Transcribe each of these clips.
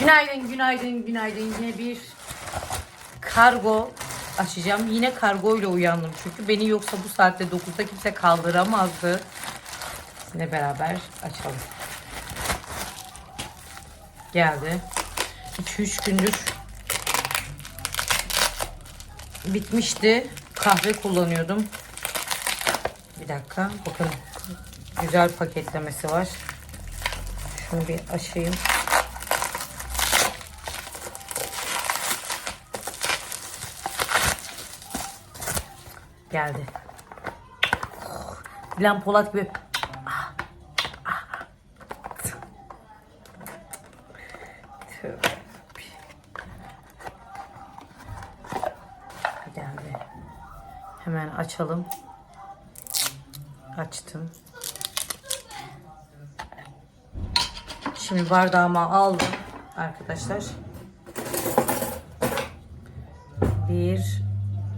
Günaydın, günaydın, günaydın. Yine bir kargo açacağım. Yine kargo ile uyandım çünkü beni yoksa bu saatte 9'da kimse kaldıramazdı. Sizinle beraber açalım. Geldi. 2-3 gündür bitmişti. Kahve kullanıyordum. Bir dakika. Bakın güzel paketlemesi var. Şunu bir açayım. Geldi. Dilan Polat gibi. Geldi. Hemen açalım. Açtım. Şimdi bardağıma aldım arkadaşlar. Bir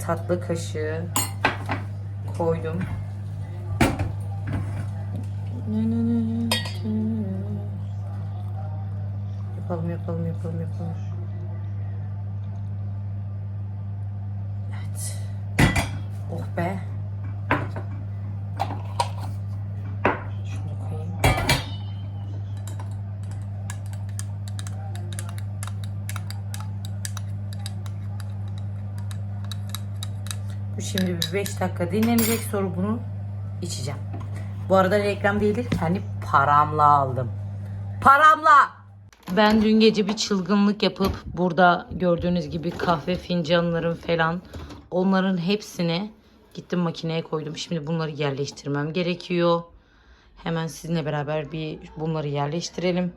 tatlı kaşığı koydum. Yapalım yapalım yapalım yapalım. Evet. Oh be. Şunu koyayım. Bu şimdi bir 5 dakika dinlenecek sonra bunu içeceğim. Bu arada reklam değildir. Kendi paramla aldım. Paramla! Ben dün gece bir çılgınlık yapıp burada gördüğünüz gibi kahve fincanlarım falan onların hepsini gittim makineye koydum. Şimdi bunları yerleştirmem gerekiyor. Hemen sizinle beraber bir bunları yerleştirelim.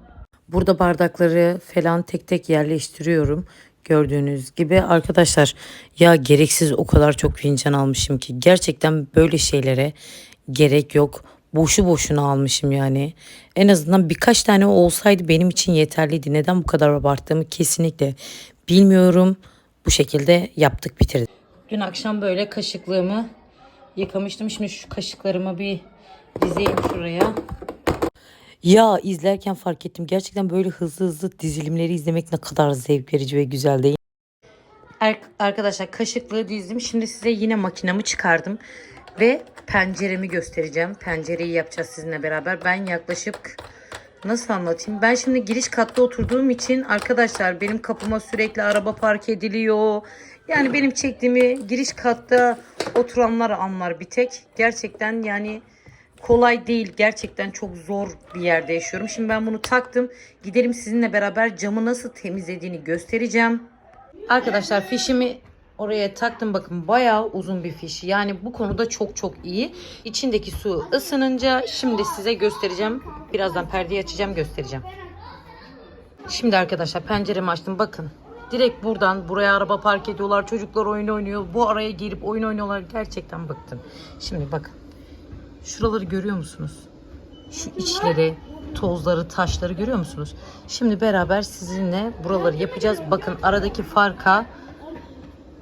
Burada bardakları falan tek tek yerleştiriyorum. Gördüğünüz gibi arkadaşlar ya gereksiz o kadar çok fincan almışım ki gerçekten böyle şeylere gerek yok. Boşu boşuna almışım yani. En azından birkaç tane olsaydı benim için yeterliydi. Neden bu kadar abarttığımı kesinlikle bilmiyorum. Bu şekilde yaptık bitirdik. Dün akşam böyle kaşıklığımı yıkamıştım. Şimdi şu kaşıklarımı bir dizeyim şuraya. Ya izlerken fark ettim. Gerçekten böyle hızlı hızlı dizilimleri izlemek ne kadar zevk verici ve güzel değil. Arkadaşlar kaşıklığı dizdim. Şimdi size yine makinamı çıkardım. Ve penceremi göstereceğim. Pencereyi yapacağız sizinle beraber. Ben yaklaşık nasıl anlatayım? Ben şimdi giriş katta oturduğum için arkadaşlar benim kapıma sürekli araba park ediliyor. Yani benim çektiğimi giriş katta oturanlar anlar bir tek. Gerçekten yani kolay değil. Gerçekten çok zor bir yerde yaşıyorum. Şimdi ben bunu taktım. Gidelim sizinle beraber camı nasıl temizlediğini göstereceğim. Arkadaşlar fişimi oraya taktım. Bakın bayağı uzun bir fiş. Yani bu konuda çok çok iyi. İçindeki su ısınınca şimdi size göstereceğim. Birazdan perdeyi açacağım göstereceğim. Şimdi arkadaşlar penceremi açtım. Bakın. Direkt buradan buraya araba park ediyorlar. Çocuklar oyun oynuyor. Bu araya girip oyun oynuyorlar. Gerçekten bıktım. Şimdi bakın. Şuraları görüyor musunuz? Şu içleri, tozları, taşları görüyor musunuz? Şimdi beraber sizinle buraları yapacağız. Bakın aradaki farka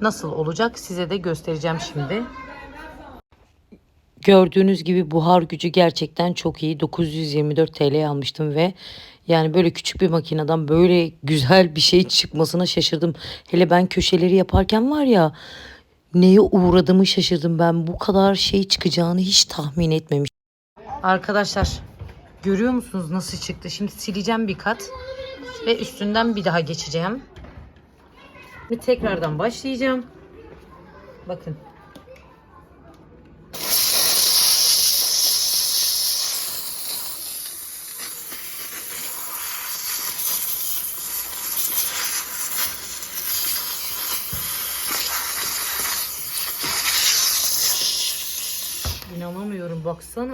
nasıl olacak size de göstereceğim şimdi. Gördüğünüz gibi buhar gücü gerçekten çok iyi. 924 TL almıştım ve yani böyle küçük bir makineden böyle güzel bir şey çıkmasına şaşırdım. Hele ben köşeleri yaparken var ya neye uğradığımı şaşırdım ben. Bu kadar şey çıkacağını hiç tahmin etmemiştim. Arkadaşlar görüyor musunuz nasıl çıktı? Şimdi sileceğim bir kat ve üstünden bir daha geçeceğim. Şimdi tekrardan başlayacağım. Bakın. Baksana.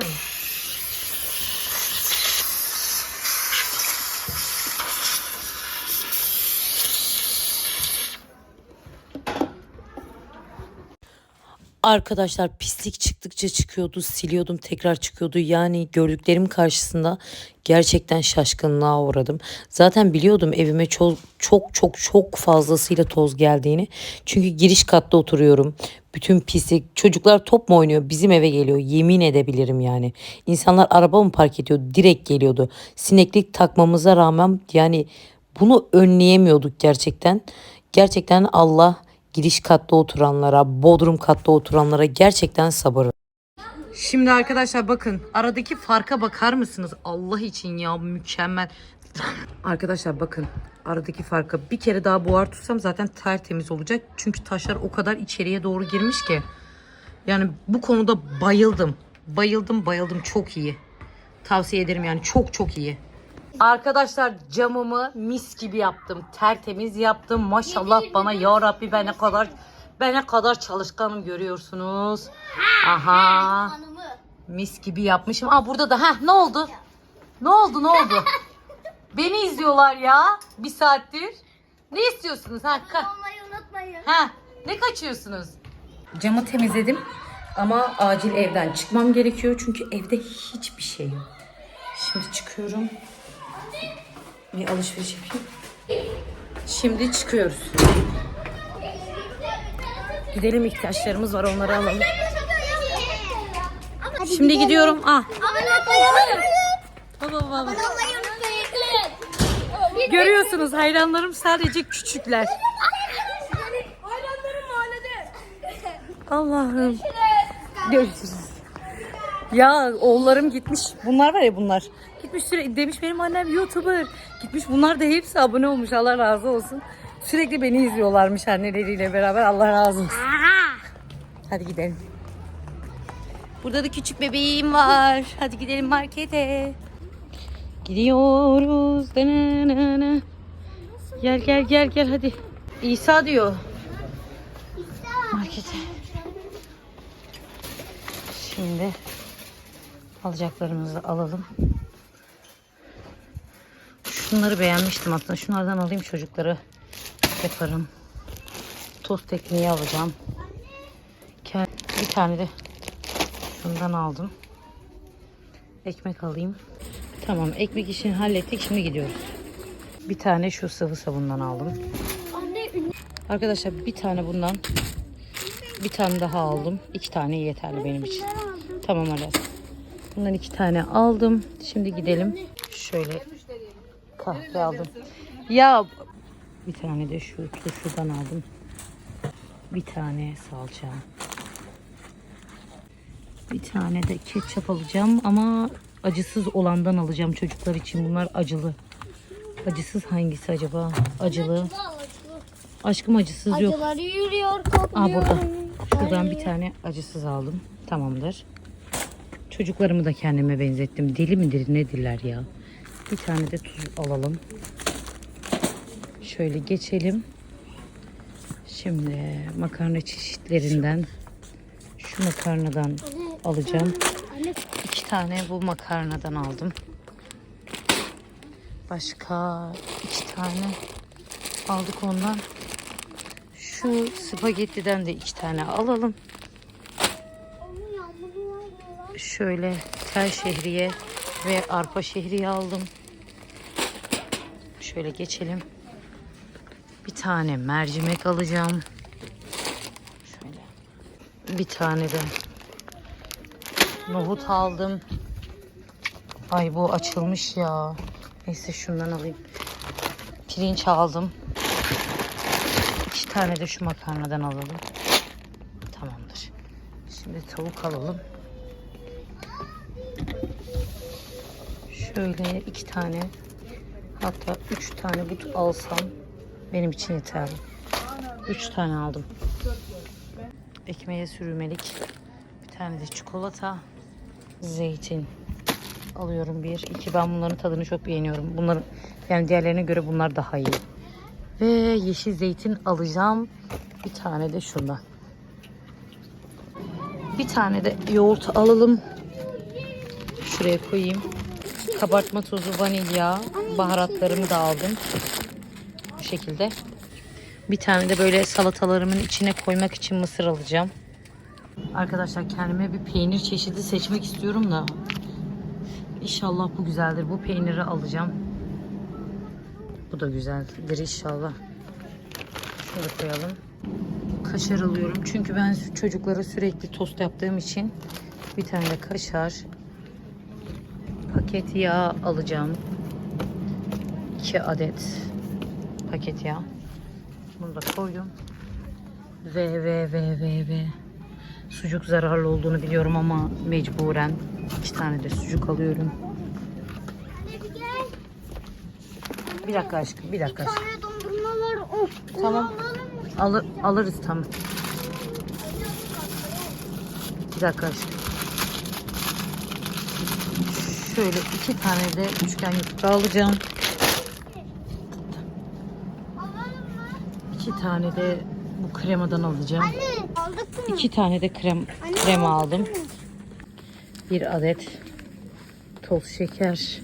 Arkadaşlar pislik çıktıkça çıkıyordu, siliyordum, tekrar çıkıyordu. Yani gördüklerim karşısında gerçekten şaşkınlığa uğradım. Zaten biliyordum evime çok çok çok çok fazlasıyla toz geldiğini. Çünkü giriş katta oturuyorum. Bütün pislik, çocuklar top mu oynuyor? Bizim eve geliyor. Yemin edebilirim yani. İnsanlar araba mı park ediyor? Direkt geliyordu. Sineklik takmamıza rağmen yani bunu önleyemiyorduk gerçekten. Gerçekten Allah giriş katta oturanlara, bodrum katta oturanlara gerçekten sabır. Şimdi arkadaşlar bakın aradaki farka bakar mısınız? Allah için ya mükemmel. Arkadaşlar bakın aradaki farka bir kere daha buhar tutsam zaten tertemiz olacak. Çünkü taşlar o kadar içeriye doğru girmiş ki. Yani bu konuda bayıldım. Bayıldım bayıldım çok iyi. Tavsiye ederim yani çok çok iyi. Arkadaşlar camımı mis gibi yaptım. Tertemiz yaptım. Maşallah bana ya Rabbi ben ne kadar ben ne kadar çalışkanım görüyorsunuz. Aha. Mis gibi yapmışım. Aa burada da ha ne oldu? Ne oldu ne oldu? Beni izliyorlar ya bir saattir. Ne istiyorsunuz ha? Ka-. Ha, ne kaçıyorsunuz? Camı temizledim ama acil evden çıkmam gerekiyor çünkü evde hiçbir şey yok. Şimdi çıkıyorum. Bir alışveriş yapayım. Şimdi çıkıyoruz. Gidelim ihtiyaçlarımız var onları alalım. Şimdi gidiyorum. Ah. Baba baba. Görüyorsunuz hayranlarım sadece küçükler. Hayranlarım mahallede. Allah'ım. Görüşürüz. Ya oğullarım gitmiş. Bunlar var ya bunlar. Gitmiş sürekli demiş benim annem YouTuber. Gitmiş bunlar da hepsi abone olmuş. Allah razı olsun. Sürekli beni izliyorlarmış anneleriyle beraber. Allah razı olsun. Hadi gidelim. Burada da küçük bebeğim var. Hadi gidelim markete. Gidiyoruz. Gel gel gel gel hadi. İsa diyor. Markete. Şimdi alacaklarımızı alalım. Şunları beğenmiştim aslında. Şunlardan alayım çocukları yaparım. Tost ekmeği alacağım. Bir tane de şundan aldım. Ekmek alayım. Tamam ekmek işini hallettik. Şimdi gidiyoruz. Bir tane şu sıvı sabundan aldım. Arkadaşlar bir tane bundan bir tane daha aldım. İki tane yeterli benim için. Tamam Aras. Bundan iki tane aldım. Şimdi gidelim. Şöyle kahve aldım. Ya bir tane de şu turşudan aldım. Bir tane salça. Bir tane de ketçap alacağım ama acısız olandan alacağım çocuklar için. Bunlar acılı. Acısız hangisi acaba? Acılı. Aşkım acısız yok. Acıları yürüyor Aa burada. Şuradan bir tane acısız aldım. Tamamdır. Çocuklarımı da kendime benzettim. Deli midir nedirler ya? Bir tane de tuz alalım. Şöyle geçelim. Şimdi makarna çeşitlerinden şu makarnadan alacağım. İki tane bu makarnadan aldım. Başka iki tane aldık ondan. Şu spagettiden de iki tane alalım. Şöyle tel şehriye ve arpa şehriye aldım. Şöyle geçelim. Bir tane mercimek alacağım. Şöyle. Bir tane de nohut aldım. Ay bu açılmış ya. Neyse şundan alayım. Pirinç aldım. İki tane de şu makarnadan alalım. Tamamdır. Şimdi tavuk alalım. Şöyle iki tane hatta üç tane but alsam benim için yeterli. Üç tane aldım. Ekmeğe sürülmelik. Bir tane de çikolata. Zeytin. Alıyorum bir. iki. Ben bunların tadını çok beğeniyorum. Bunların yani diğerlerine göre bunlar daha iyi. Ve yeşil zeytin alacağım. Bir tane de şundan. Bir tane de yoğurt alalım. Şuraya koyayım. Kabartma tozu, vanilya, baharatlarımı da aldım. Bu şekilde. Bir tane de böyle salatalarımın içine koymak için mısır alacağım. Arkadaşlar kendime bir peynir çeşidi seçmek istiyorum da. İnşallah bu güzeldir. Bu peyniri alacağım. Bu da güzeldir inşallah. Şöyle koyalım. Kaşar alıyorum. Çünkü ben çocuklara sürekli tost yaptığım için bir tane de kaşar paket yağ alacağım. 2 adet paket ya. Bunu da koydum. Ve ve ve ve ve. Sucuk zararlı olduğunu biliyorum ama mecburen iki tane de sucuk alıyorum. Bir dakika aşkım, bir dakika Bir aşkım. tane dondurma var. Of. Tamam. Alır, alırız tamam. Bir dakika aşkım. Şöyle iki tane de üçgen yufka alacağım. İki tane de bu kremadan alacağım. Anne? İki tane de krem Anne, krema aldım. mı? Bir adet toz şeker.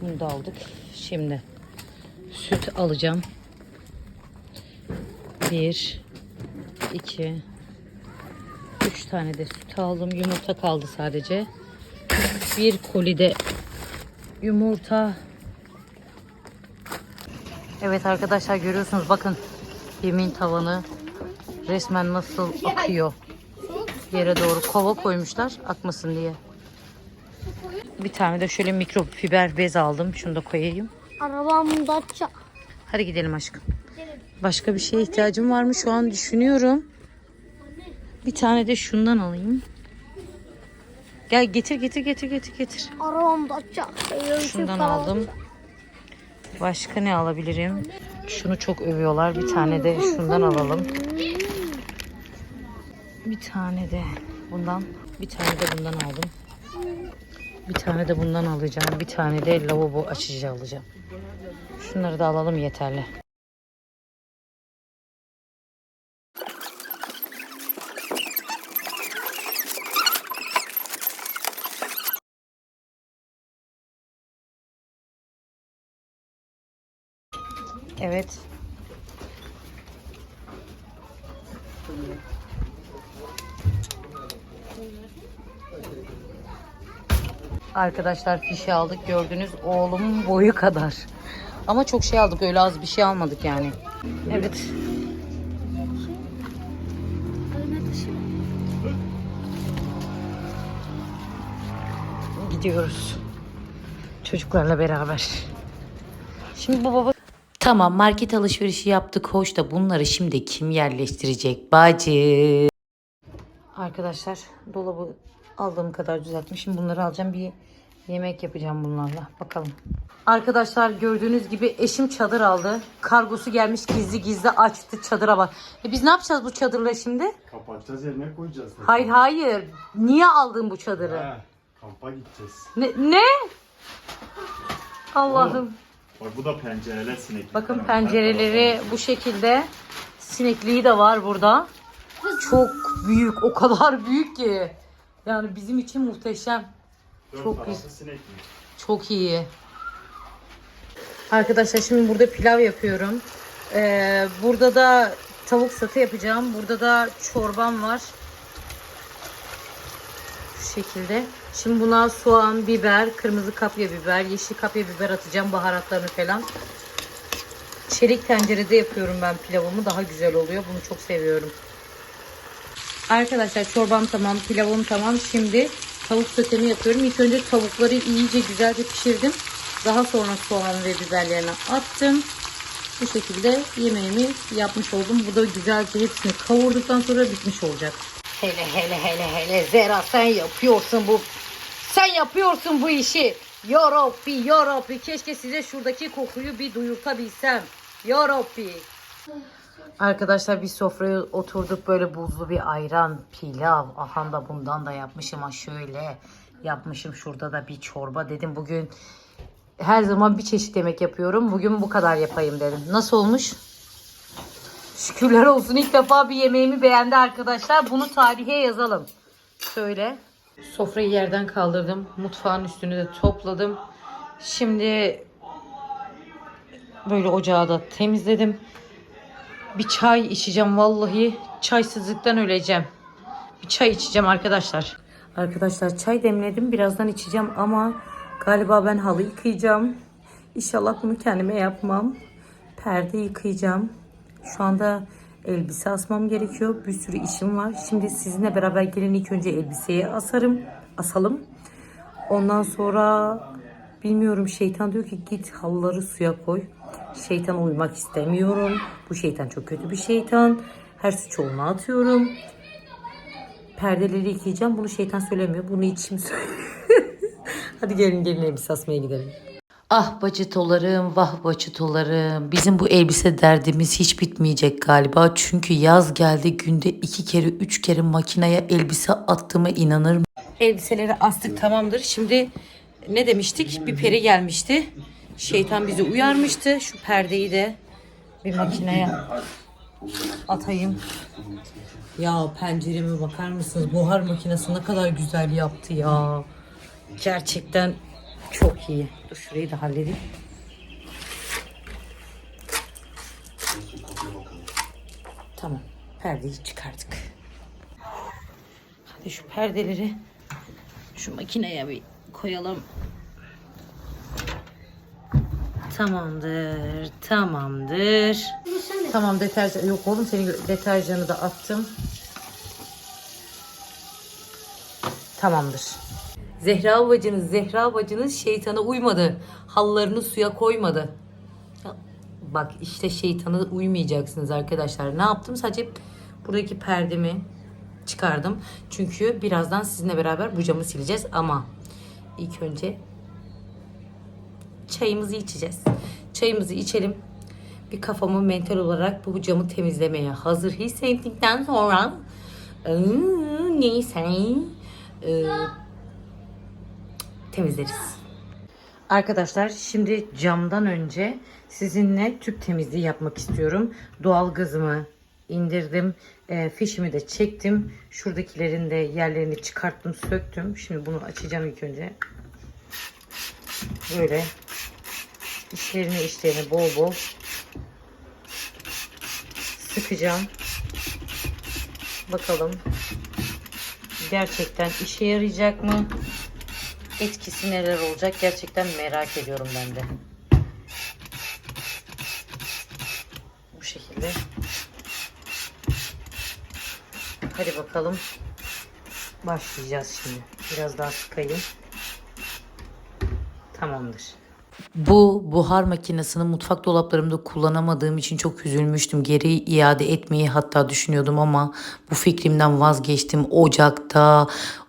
Bunu da aldık. Şimdi süt alacağım. Bir, iki, üç tane de süt aldım. Yumurta kaldı sadece. Bir koli de yumurta. Evet arkadaşlar görüyorsunuz bakın yemin tavanı resmen nasıl akıyor. Yere doğru kova koymuşlar akmasın diye. Bir tane de şöyle mikrofiber bez aldım. Şunu da koyayım. Arabam Dacia. Hadi gidelim aşkım. Başka bir şeye ihtiyacım var mı şu an düşünüyorum. Bir tane de şundan alayım. Gel getir getir getir getir getir. Arabam Dacia. Şundan aldım. Başka ne alabilirim? Şunu çok övüyorlar. Bir tane de şundan alalım. Bir tane de bundan. Bir tane de bundan aldım. Bir tane de bundan alacağım. Bir tane de lavabo açıcı alacağım. Şunları da alalım yeterli. Evet. Arkadaşlar fişi aldık gördünüz oğlumun boyu kadar. Ama çok şey aldık öyle az bir şey almadık yani. Evet. Gidiyoruz. Çocuklarla beraber. Şimdi bu baba Tamam market alışverişi yaptık hoş da bunları şimdi kim yerleştirecek bacı? Arkadaşlar dolabı aldığım kadar düzeltmişim. Bunları alacağım bir yemek yapacağım bunlarla. Bakalım. Arkadaşlar gördüğünüz gibi eşim çadır aldı. Kargosu gelmiş gizli gizli açtı çadıra bak. E biz ne yapacağız bu çadırla şimdi? Kapatacağız yerine koyacağız. Hayır hayır. Niye aldın bu çadırı? He, kampa gideceğiz. Ne? ne? Allah'ım. Bak bu da pencereler sinek. Bakın pencereleri bu şekilde. Sinekliği de var burada. Çok büyük. O kadar büyük ki. Yani bizim için muhteşem. Dört çok tarafı güzel. Çok iyi. Arkadaşlar şimdi burada pilav yapıyorum. Ee, burada da tavuk satı yapacağım. Burada da çorbam var. Şu şekilde. Şimdi buna soğan, biber, kırmızı kapya biber, yeşil kapya biber atacağım. Baharatlarını falan. Çelik tencerede yapıyorum ben pilavımı. Daha güzel oluyor. Bunu çok seviyorum. Arkadaşlar çorbam tamam, pilavım tamam. Şimdi tavuk sotemi yapıyorum. İlk önce tavukları iyice güzelce pişirdim. Daha sonra soğan ve biberlerini attım. Bu şekilde yemeğimi yapmış oldum. Bu da güzelce hepsini kavurduktan sonra bitmiş olacak. Hele hele hele hele Zera sen yapıyorsun bu. Sen yapıyorsun bu işi. Ya Rabbi ya Rabbi keşke size şuradaki kokuyu bir duyurtabilsem. Ya Rabbi. Arkadaşlar bir sofraya oturduk böyle buzlu bir ayran, pilav. Aha da bundan da yapmışım ha şöyle. Yapmışım şurada da bir çorba dedim bugün. Her zaman bir çeşit yemek yapıyorum. Bugün bu kadar yapayım dedim. Nasıl olmuş? Şükürler olsun ilk defa bir yemeğimi beğendi arkadaşlar. Bunu tarihe yazalım. Şöyle. Sofrayı yerden kaldırdım. Mutfağın üstünü de topladım. Şimdi böyle ocağı da temizledim. Bir çay içeceğim vallahi. Çaysızlıktan öleceğim. Bir çay içeceğim arkadaşlar. Arkadaşlar çay demledim. Birazdan içeceğim ama galiba ben halı yıkayacağım. İnşallah bunu kendime yapmam. Perde yıkayacağım. Şu anda elbise asmam gerekiyor. Bir sürü işim var. Şimdi sizinle beraber gelin ilk önce elbiseyi asarım. Asalım. Ondan sonra bilmiyorum şeytan diyor ki git halıları suya koy. Şeytana uymak istemiyorum. Bu şeytan çok kötü bir şeytan. Her suçu ona atıyorum. Perdeleri yıkayacağım. Bunu şeytan söylemiyor. Bunu içim söylüyor. Hadi gelin gelin elbise asmaya gidelim. Ah bacıtolarım, vah bacıtolarım. Bizim bu elbise derdimiz hiç bitmeyecek galiba. Çünkü yaz geldi günde iki kere, üç kere makineye elbise attığıma inanır mı? Elbiseleri astık tamamdır. Şimdi ne demiştik? Bir peri gelmişti. Şeytan bizi uyarmıştı. Şu perdeyi de bir makineye atayım. Ya pencereme bakar mısınız? Buhar makinesi ne kadar güzel yaptı ya. Gerçekten çok iyi. Dur şurayı da halledeyim. Tamam. Perdeyi çıkardık. Hadi şu perdeleri şu makineye bir koyalım. Tamamdır. Tamamdır. Tamam deterjan. Yok oğlum senin deterjanı da attım. Tamamdır. Zehra bacınız, Zehra bacınız şeytana uymadı. Hallarını suya koymadı. Bak işte şeytana uymayacaksınız arkadaşlar. Ne yaptım? Sadece buradaki perdemi çıkardım. Çünkü birazdan sizinle beraber bu camı sileceğiz ama ilk önce çayımızı içeceğiz. Çayımızı içelim. Bir kafamı mental olarak bu camı temizlemeye hazır hissettikten sonra ıı, neyse ıı, temizleriz. Arkadaşlar şimdi camdan önce sizinle tüp temizliği yapmak istiyorum. Doğal gazımı indirdim. E, fişimi de çektim. Şuradakilerin de yerlerini çıkarttım, söktüm. Şimdi bunu açacağım ilk önce. Böyle içlerine içlerine bol bol sıkacağım. Bakalım gerçekten işe yarayacak mı? Etkisi neler olacak gerçekten merak ediyorum ben de. Bu şekilde. Hadi bakalım. Başlayacağız şimdi. Biraz daha sıkayım. Tamamdır. Bu buhar makinesini mutfak dolaplarımda kullanamadığım için çok üzülmüştüm. Geri iade etmeyi hatta düşünüyordum ama bu fikrimden vazgeçtim. Ocakta,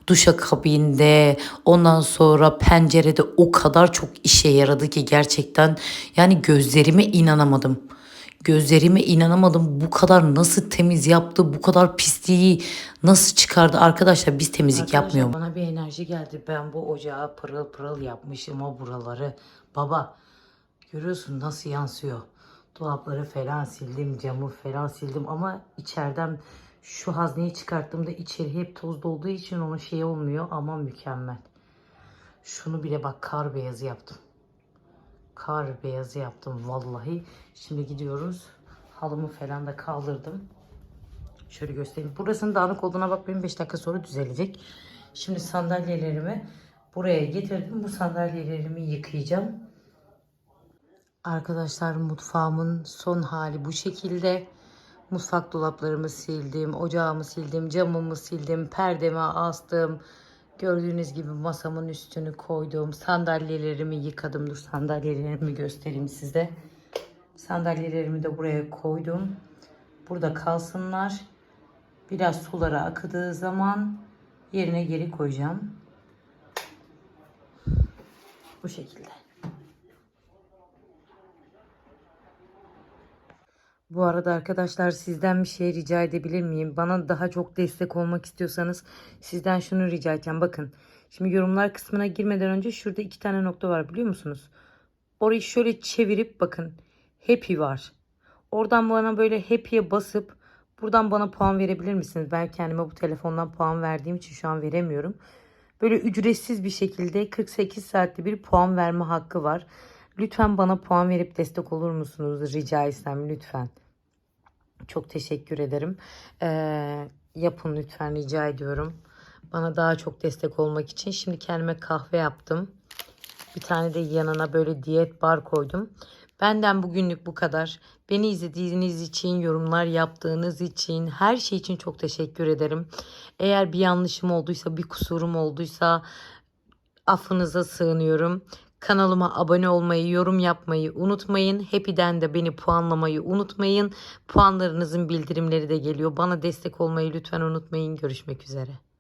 duşakabinde, ondan sonra pencerede o kadar çok işe yaradı ki gerçekten yani gözlerime inanamadım. Gözlerime inanamadım. Bu kadar nasıl temiz yaptı? Bu kadar pisliği nasıl çıkardı? Arkadaşlar biz temizlik yapmıyor mu? Bana bir enerji geldi. Ben bu ocağı pırıl pırıl yapmışım o buraları. Baba görüyorsun nasıl yansıyor. Dolapları falan sildim, camı falan sildim ama içeriden şu hazneyi çıkarttığımda içeri hep toz dolduğu için onun şey olmuyor ama mükemmel. Şunu bile bak kar beyazı yaptım. Kar beyazı yaptım vallahi. Şimdi gidiyoruz. Halımı falan da kaldırdım. Şöyle göstereyim. Burasının dağınık olduğuna bakmayın 5 dakika sonra düzelecek. Şimdi sandalyelerimi buraya getirdim. Bu sandalyelerimi yıkayacağım. Arkadaşlar mutfağımın son hali bu şekilde. Mutfak dolaplarımı sildim, ocağımı sildim, camımı sildim, perdemi astım. Gördüğünüz gibi masamın üstünü koydum. Sandalyelerimi yıkadım. Dur sandalyelerimi göstereyim size. Sandalyelerimi de buraya koydum. Burada kalsınlar. Biraz sulara akıdığı zaman yerine geri koyacağım. Bu şekilde. Bu arada arkadaşlar sizden bir şey rica edebilir miyim? Bana daha çok destek olmak istiyorsanız sizden şunu rica edeceğim. Bakın şimdi yorumlar kısmına girmeden önce şurada iki tane nokta var biliyor musunuz? Orayı şöyle çevirip bakın happy var. Oradan bana böyle happy'ye basıp buradan bana puan verebilir misiniz? Ben kendime bu telefondan puan verdiğim için şu an veremiyorum. Böyle ücretsiz bir şekilde 48 saatte bir puan verme hakkı var. Lütfen bana puan verip destek olur musunuz? Rica etsem lütfen. Çok teşekkür ederim. Ee, yapın lütfen rica ediyorum. Bana daha çok destek olmak için. Şimdi kendime kahve yaptım. Bir tane de yanına böyle diyet bar koydum. Benden bugünlük bu kadar. Beni izlediğiniz için, yorumlar yaptığınız için, her şey için çok teşekkür ederim. Eğer bir yanlışım olduysa, bir kusurum olduysa affınıza sığınıyorum. Kanalıma abone olmayı, yorum yapmayı unutmayın. Happy'den de beni puanlamayı unutmayın. Puanlarınızın bildirimleri de geliyor. Bana destek olmayı lütfen unutmayın. Görüşmek üzere.